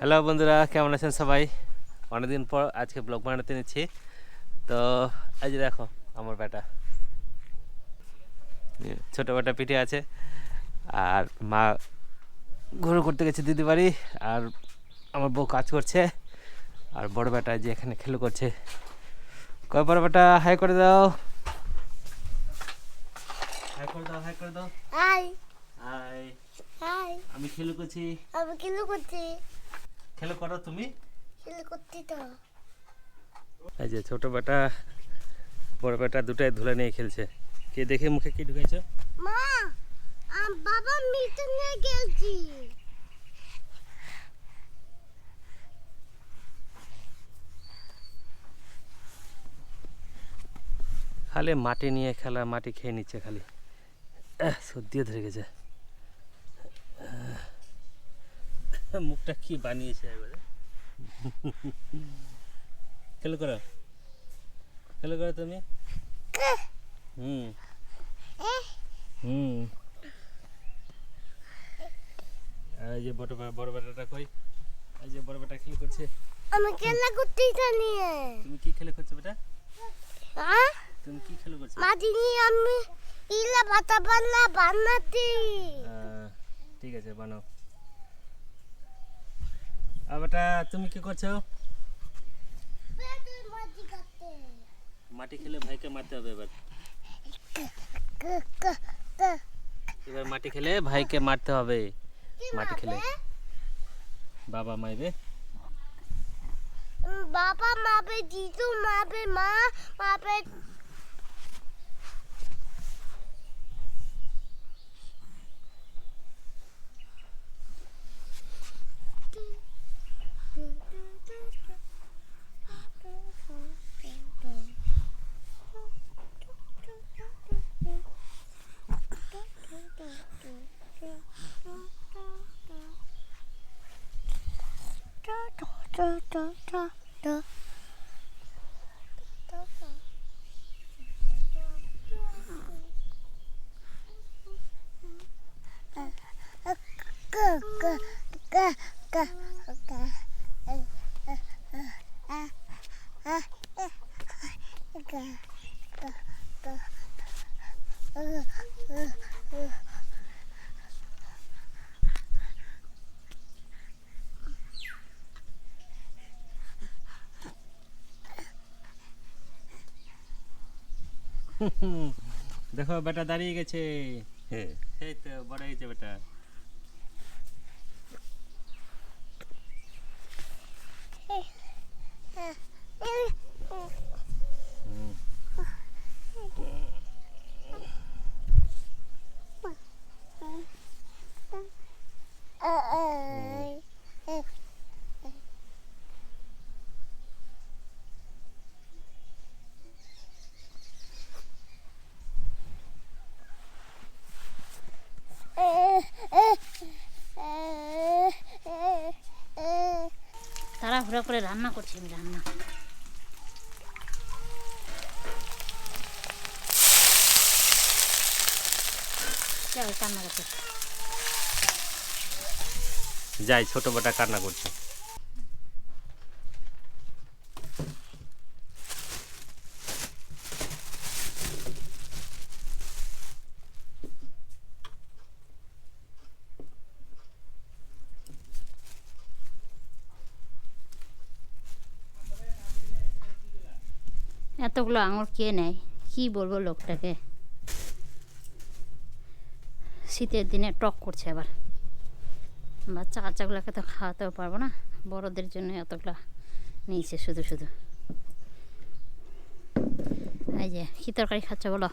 Hello বন্ধুরা কেমন আছেন সবাই? অনেকদিন পর আজকে ব্লগ বানাতে নিচ্ছি। তো আজ দেখো আমার বেটা। ছোটো বেটা পিঠে আছে। আর মা ঘুরে করতে গেছে দিদি বাড়ি আর আমার বউ কাজ করছে। আর বড় বেটা যে এখানে খেলো করছে। কয় বড় বেটা হাই করে দাও। হাই করে দাও হাই করে দাও। হাই হাই আমি খেলো করছি। আমি কিলো করছি। খেলো করো তুমি। কিলো করছি তো। এই যে ছোট বেটা বড় বেটা দুটাই ধুলা নিয়ে খেলছে। কে দেখে মুখে কি ঢুকাইছো মা আম বাবা মিটে নিয়ে গেছি খালি মাটি নিয়ে খেলা মাটি খেয়ে নিচ্ছে খালি। সর্দিও ধরে গেছে। মুখটা কি বানিয়েছে এবারে? খেলো করো। খেলো করো তুমি। হুম। হুম। আর এই যে বড় বে- বড় বেটাটা কই? এই যে বড় বেটা খেলে করছে। আমি খেলা করতে নিয়ে তুমি কি খেলে করছ বেটা? হ্যাঁ? তুমি কি খেলে করছ? মাটি নিয়ে আমি ইলা পাতা পাল্লা বানাতে। ঠিক আছে বানাও। আর বেটা, তুমি কি করছ? মাটি খেলে ভাইকে মারতে হবে এবার। এবার মাটি খেলে ভাইকে মারতে হবে। মাটি খেলে। বাবা মাইবে বাবা মাপে জিতু মাপে মা মাপে দেখো বেটা দাঁড়িয়ে গেছে। হ্যাঁ এই তো বড় হয়েছে বেটা হুম। তাড়াহুড়া করে রান্না করছি আমি রান্না। যাই ছোট বেটা কান্না করছে। এতগুলো আঙুর কে নেয়? কি বলব লোকটাকে? শীতের দিনে টক করছে আবার। বাচ্চা কাচ্চাগুলোকে তো খাওয়াতেও পারব না বড়দের জন্য এতগুলো নিয়েছে শুধু শুধু। এই যে কী তরকারি খাচ্ছে বলো?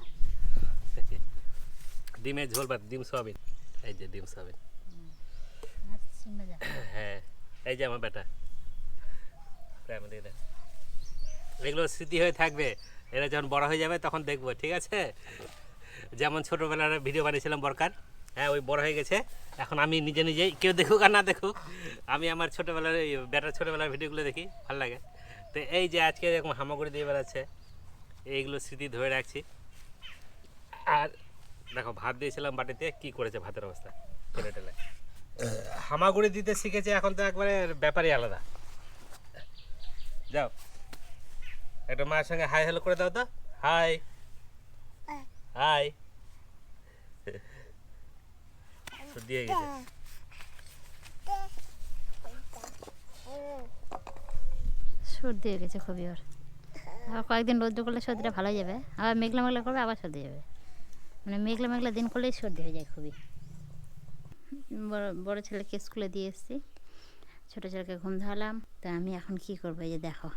ডিমের ঝোল ভাত ডিম সোয়াবিন। এই যে ডিম সোয়াবিন। হ্যাঁ এই যে আমার বেটা। দেন। এগুলো স্মৃতি হয়ে থাকবে, এরা যখন বড় হয়ে যাবে তখন দেখব, ঠিক আছে? যেমন ছোটোবেলার ভিডিও বানিয়েছিলাম বরকার হ্যাঁ ওই বড় হয়ে গেছে, এখন আমি নিজে নিজেই, কেউ দেখুক আর না দেখুক, আমি আমার ছোটোবেলার এই বেটার ছোটোবেলার ভিডিওগুলো দেখি, ভালো লাগে। তো এই যে আজকে এরকম হামাগুড়ি দিয়ে বেড়াচ্ছে, এইগুলো স্মৃতি ধরে রাখছি। আর দেখো, ভাত দিয়েছিলাম বাটিতে, কি করেছে ভাতের অবস্থা? টেলে টেলে। হামাগুড়ি দিতে শিখেছে এখন তো একবারে ব্যাপারই আলাদা। যাও। একটা মায়ের সঙ্গে হাই হ্যালো করে দাও তো। হাই। হাই। হয়ে গেছে। সর্দি হয়ে গেছে খুবই ওর। আবার কয়েকদিন রোদ্র করলে সর্দিটা ভালো যাবে। আবার মেঘলা মেঘলা করবে, আবার সর্দি যাবে মানে মেঘলা মেঘলা দিন করলেই সর্দি হয়ে যায় খুবই। বড় বড় ছেলেকে স্কুলে দিয়ে এসেছি। ছোটো ছেলেকে ঘুম ধরালাম। তা আমি এখন কি করব? এই যে দেখো।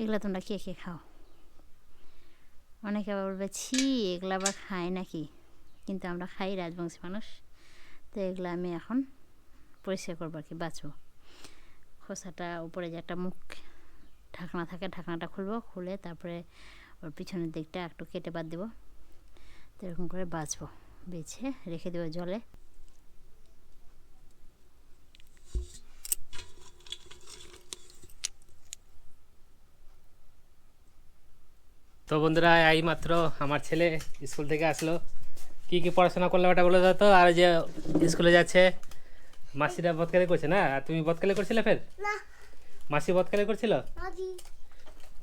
এগুলো তোমরা কে কে খাও। অনেকে আবার বলবে, ছি, এগুলো আবার খায় নাকি? কিন্তু আমরা খাই রাজবংশী মানুষ, তো এগুলো আমি এখন পরিষ্কার করব আর কি, বাঁচবো। খোসাটা, উপরে যে একটা মুখ, ঢাকনা থাকে, ঢাকনাটা খুলবো, খুলে তারপরে ওর পিছনের দিকটা একটু কেটে বাদ দেবো, তো এরকম করে বাঁচবো, বেছে রেখে দেবো জলে। তো বন্ধুরা এই মাত্র আমার ছেলে স্কুল থেকে আসলো। কি কি পড়াশোনা করলে ওটা বলে দাও তো? আর যে স্কুলে যাচ্ছে মাসিরা বদকালি করছে না? আর তুমি বদকালি করছিলে ফের? মাসি বদকালি করছিল?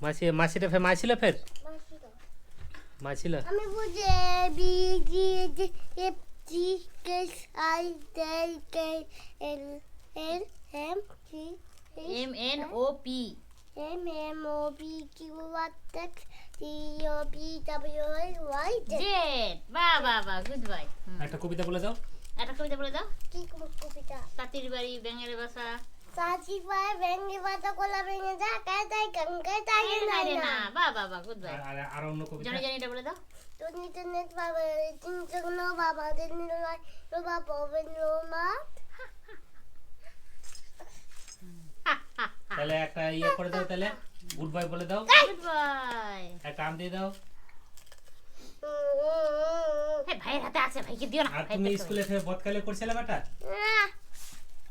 মাসি। মাসিটা ফের মা ছিল ফের। আমি বুঝে B G F G I K L L M G M N O P. M M O P Q R X একটা কবিতা বলে দাও। একটা কবিতা বলে দাও। কি কবিতা? তাঁতির বাড়ি ব্যাঙের বাসা। সাজি পায় ভেঙ্গে পাতা কলা ভেঙে যা কায় তাই গঙ্গায় তাই না বাহ বাহ বাহ গুড বাই আর অন্য কবিতা? জানি জানি এটা বলে দাও। তুমি তো নেট বাবা তিন জন্য বাবা দিন লাই বাবা ববেন মা। তাহলে একটা ইয়ে করে দাও তাহলে। গুড বাই বলে দাও। গুড বাই একটা আম দিয়ে দাও। ভাইয়ের হাতে আছে ভাইকে দিও না। আর ভাই তুমি স্কুলে ফের বদকালি করছিলে বেটা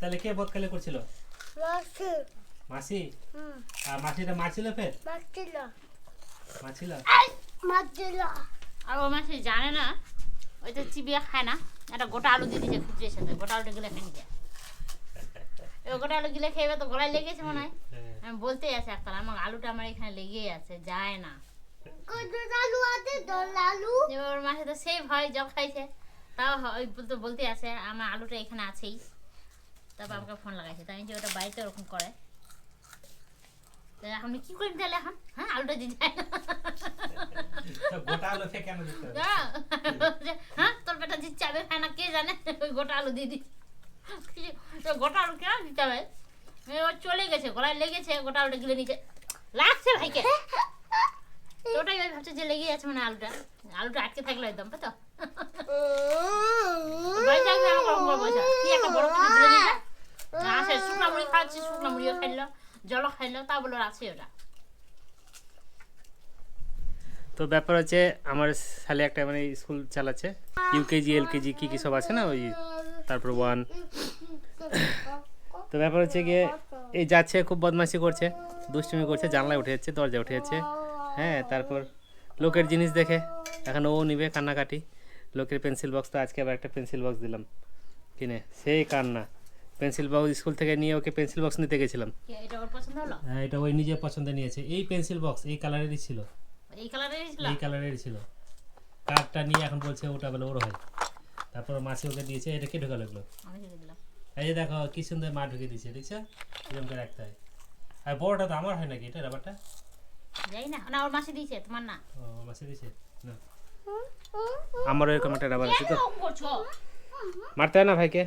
তাহলে কে বদকালি করছিল? মাসি। মাসি? আর মাসিটা মারছিল ফের? মাছিল মারছিল? মাছিল আর ও মাসে জানে না ওই তো চিবিয়ে খায় না একটা গোটা আলু দিয়ে দিয়েছে খুচরে সাথে গোটা আলুটা গিলে খেয়ে এবার গোটা আলু গিলে খেয়ে তো গলায় লেগেছে মনে হয়। হ্যাঁ। আমি বলতেই আছে একটা আমার আলুটা আমার এখানে লেগেই আছে যায় না। লালু আছে লালু। এবার ওর মাসে তো সেই ভয় জল খাইছে তাও ওই বলতে বলতে আছে আমার আলুটা এখানে আছেই। তারপর আমাকে ফোন লাগাইছে তাই যে ওটা বাড়িতে ওরকম করে। তা আমি কি করি তাহলে এখন? হ্যাঁ আলুটা দিয়ে যায় গোটা আলু ফের কেন দিতে হ্যাঁ হ্যাঁ তোর বেটা দিচ্ছে আমি খায় না কে জানে? ওই গোটা আলু দিয়ে দিই। গোটা আলু কেন দিতে হবে। ও চলে গেছে গলায় লেগেছে গোটা আলুটা গিলে নিচে লাগছে ভাইকে। তো ওটাই ওই ভাবছে যে লেগে আছে মানে আলুটা। আলুটা আটকে থাকল একদম তো? কি একটা বড় কিছু দিলে? নিচে আসে শুকনা মুড়ি খাওয়াচ্ছি শুকনা মুড়িও খাইলো জলও খাইলো তা বলে আছে ওটা। তো ব্যাপার হচ্ছে আমার সালে একটা মানে স্কুল চালাচ্ছে ইউকেজি এলকেজি কি কি সব আছে না ওই তারপর ওয়ান তো ব্যাপার হচ্ছে গিয়ে এই যাচ্ছে খুব বদমাশি করছে দুষ্টুমি করছে জানলায় উঠে যাচ্ছে দরজা উঠে যাচ্ছে। হ্যাঁ তারপর লোকের জিনিস দেখে এখন ও নিবে কান্নাকাটি। লোকের পেন্সিল বক্স তো আজকে আবার একটা পেন্সিল বক্স দিলাম কিনে। সেই কান্না। পেন্সিল বক্স স্কুল থেকে নিয়ে ওকে পেন্সিল বক্স নিতে গেছিলাম। হ্যাঁ এটা ওই নিজের পছন্দ নিয়েছে। এই পেন্সিল বক্স এই কালারেরই ছিল। এই কালারেরই ছিল? এই কালারের ছিল। কার্ডটা নিয়ে এখন বলছে ওটা বলে ওর হয়। তারপর মাসি ওকে দিয়েছে এটা কে ঢোকালো এগুলো? আমি দিয়ে দিলাম। এই যে দেখো কি সুন্দর মা ঢুকে দিয়েছে দেখছ? এরকম করে রাখতে হয়। আর বড়টা তো আমার হয় নাকি এটা রাবারটা? যাই না। না ওর মাসে দিয়েছে তোমার না। ও মাসি দিয়েছে? না। আমারও এরকম একটা রাবার আছে তো। মারতে হয় না ভাইকে?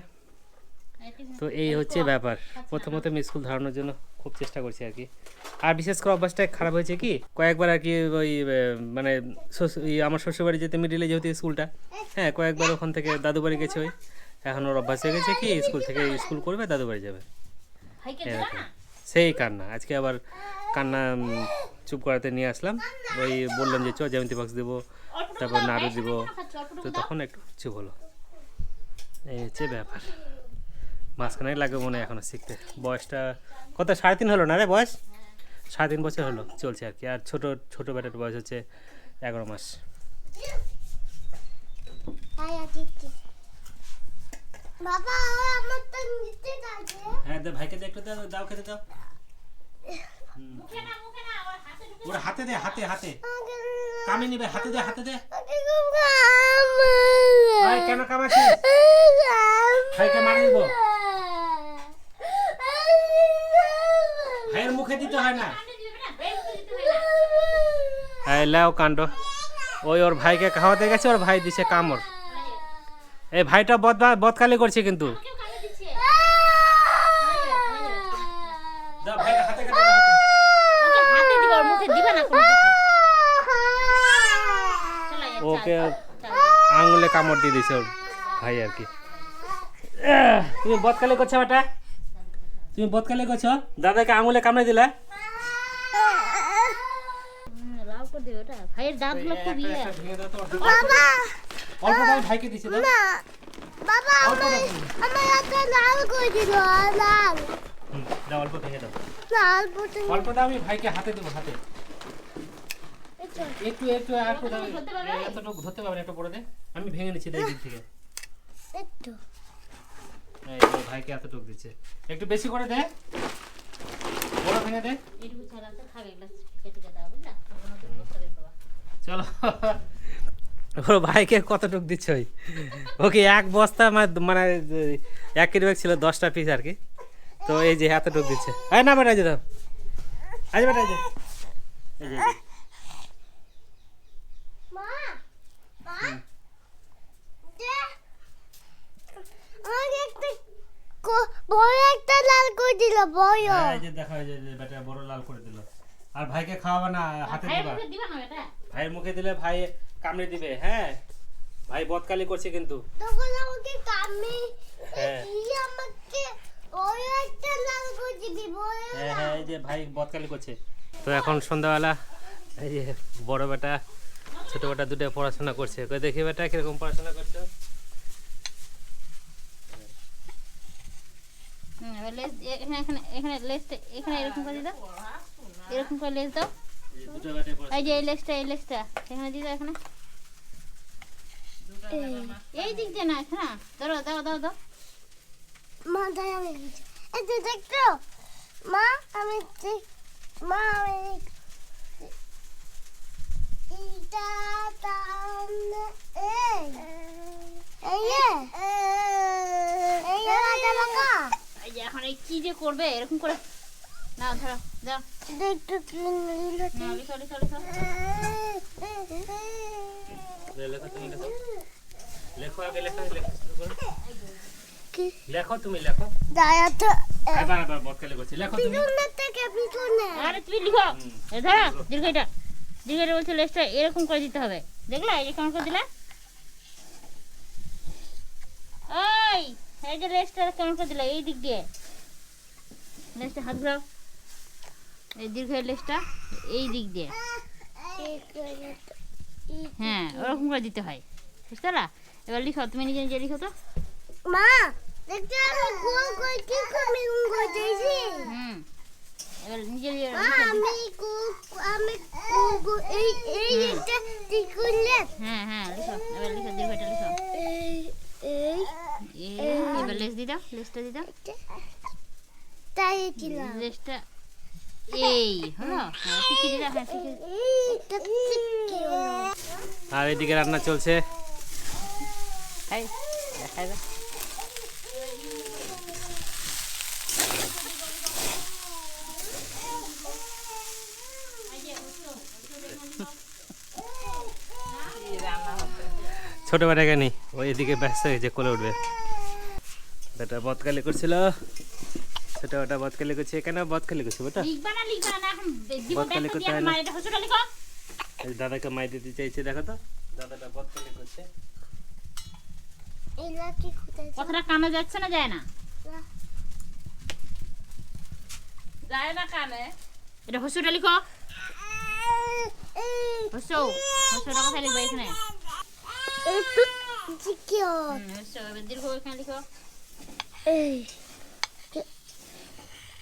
তো এই হচ্ছে ব্যাপার। প্রথমত আমি স্কুল ধরানোর জন্য খুব চেষ্টা করছি আর কি। আর বিশেষ করে অভ্যাসটা খারাপ হয়েছে কি? কয়েকবার আর কি ওই মানে আমার শ্বশুরবাড়ি যেতে মিডিলে যেহেতু স্কুলটা হ্যাঁ কয়েকবার ওখান থেকে দাদু বাড়ি গেছে ওই। এখন ওর অভ্যাস হয়ে গেছে কি স্কুল থেকে স্কুল করবে দাদু বাড়ি যাবে। সেই কান্না। আজকে আবার কান্না চুপ করাতে নিয়ে আসলাম। ওই বললাম যে চ জ্যামিতি বক্স দেবো তারপর নাড়ু দিব। তো তখন একটু চুপ হলো। এই হচ্ছে ব্যাপার। মাঝখানে লাগবে মনে হয় এখনও শিখতে। বয়সটা কত সাড়ে তিন হলো না রে বয়স? সাড়ে তিন বছর হলো চলছে আর কি। আর ছোট ছোট বেটার বয়স হচ্ছে এগারো মাস। বাবা আমার তো নিচে থাকে হ্যাঁ দে ভাইকে দে একটু দাও দাও খেতে দাও। ওরা হাতে দে হাতে হাতে। কামে নিবে হাতে দে হাতে দে। ভাই কেন কামাচ্ছিস ভাইকে মারি দিব ভাইয়ের মুখে দিতে হয় না। এই লাও কাণ্ড। ওই ওর ভাইকে খাওয়াতে গেছে ওর ভাই দিছে কামড়। এই ভাইটা বদ বদকালি করছে কিন্তু। ওকে আঙুলে কামড় দিয়ে দিছে ওর ভাই আর কি। তুমি বদকালি করছ বেটা? তুমি বদকালি করছ? দাদাকে আঙুলে কামড়ে দিলে? ভাইয়ের দাঁতগুলো খুব ইয়ে। বাবা! অল্প দাও ভাইকে দিছে দাও না বাবা আমার আমার একটা লাল করে দিল লাল। হুম, দাও অল্প ভেঙে দাও। লাল বটে অল্প দাও। আমি ভাইকে হাতে দেবো হাতে। একটু। একটু আর একটু দাও। পারবে? এতটুকু ধরতে পারবেন একটু পরে দে। আমি ভেঙে নিচ্ছি দিক থেকে। একটু। এই তো ভাইকে এতটুকু দিচ্ছে। একটু বেশি করে দে। বড় ভেঙে দে। এটুকু খাবে কেটে দাও চলো। ওর ভাইকে কতটুক দিচ্ছ ওই ওকে এক বস্তা মানে এক কিলো ব্যাগ ছিল দশটা পিস আর কি। তো এই যে এতটুক দিচ্ছে। এই না বেটা এই যে দাও আজ বেটা যে। বড় একটা লাল করে দিল বড়। হ্যাঁ, এই যে দেখো এই যে বেটা বড় লাল করে দিল। আর ভাইকে খাওয়াবে না হাতে দিবা। ভাইয়ের মুখে দিলে ভাই কামড়ে দিবে হ্যাঁ? ভাই বদকালি করছে কিন্তু। তখন আমাকে কামে হ্যাঁ। আমাকে বড় একটা লাল করে দিবি হ্যাঁ হ্যাঁ এই যে ভাই বদকালি করছে। তো এখন সন্ধ্যাবেলা এই যে বড় বেটা ছোট বেটা দুটো পড়াশোনা করছে। কই দেখি বেটা কীরকম পড়াশোনা করছ? এখানে এখানে এখানে এখানে এরকম করে দাও। এরকম করে লেজ দাও। এই যে এই যে এই লেজটা। এখানে এখানে। এই দিক দিয়ে না, এখানে ধরো দাও দাও দাও মা দাঁড়াবে এই যে দেখো মা, আমি দেখ- মা আমি দেখ- এইটা তাহলে এই এই যে এই যে রাজা বাঁকা এই যে এখন এই কি যে করবে এরকম করে না ধরো দাও দেখতে কিনলে না, লিখো লিখো লিখো লেখো তুমি লেখো লেখো আগে লেখো লেখো শুরু করো। কি লেখো লেখো তুমি লিখো এরকম করে দিতে হবে দেখলা এই কেমন করে দিলা ওই এই যে লেজটা কেমন করে দিলা? এই দিক দিয়ে। লেজটা হাত ঘুরাও। এই দীর্ঘ লেজটা এই দিক দিয়ে। হ্যাঁ ওরকম করে দিতে হয়। বুঝতে পারলা? এবার লিখো তুমি নিজে নিজে লিখো তো। মা দেখতে আমি গোল করে কি করে এরকম করে হুম এবার নিজে নিজে। আমি আমি এই এই একটা ঠিক হ্যাঁ হ্যাঁ লিখো এবার লিখো দীর্ঘটা লিখো। এই এই এবার লেজ দিয়ে দাও লেজটা দিয়ে দাও। তাই দিলাম। লেজটা এই হলো? হ্যাঁ হ্যাঁ আর এদিকে রান্না চলছে। ছোট বেটাকে নেই ওই এদিকে ব্যস্ত হয়েছে কোলে উঠবে। বেটা বদকালি করছিল। ছোট বেটা বদকালি করছে কেন বদকালি করছে বেটা? লিখবা না লিখবা না এখন দিব করতে দিয়ে হয় এখন না। মার এটা হসুটা লিখো এই দাদাকে মাই দিতে চাইছে দেখো তো দাদাটা বদকালি করছে এইটা কি কোথায় কথাটা কানে যাচ্ছে না যায় না? যায় না কানে। এটা হসুটা লিখো এই হসু হসুটা কোথায় লিখবা এখানে। একটু ঠিক হুম, হসু এবার দীর্ঘ এখানে লিখো। এই।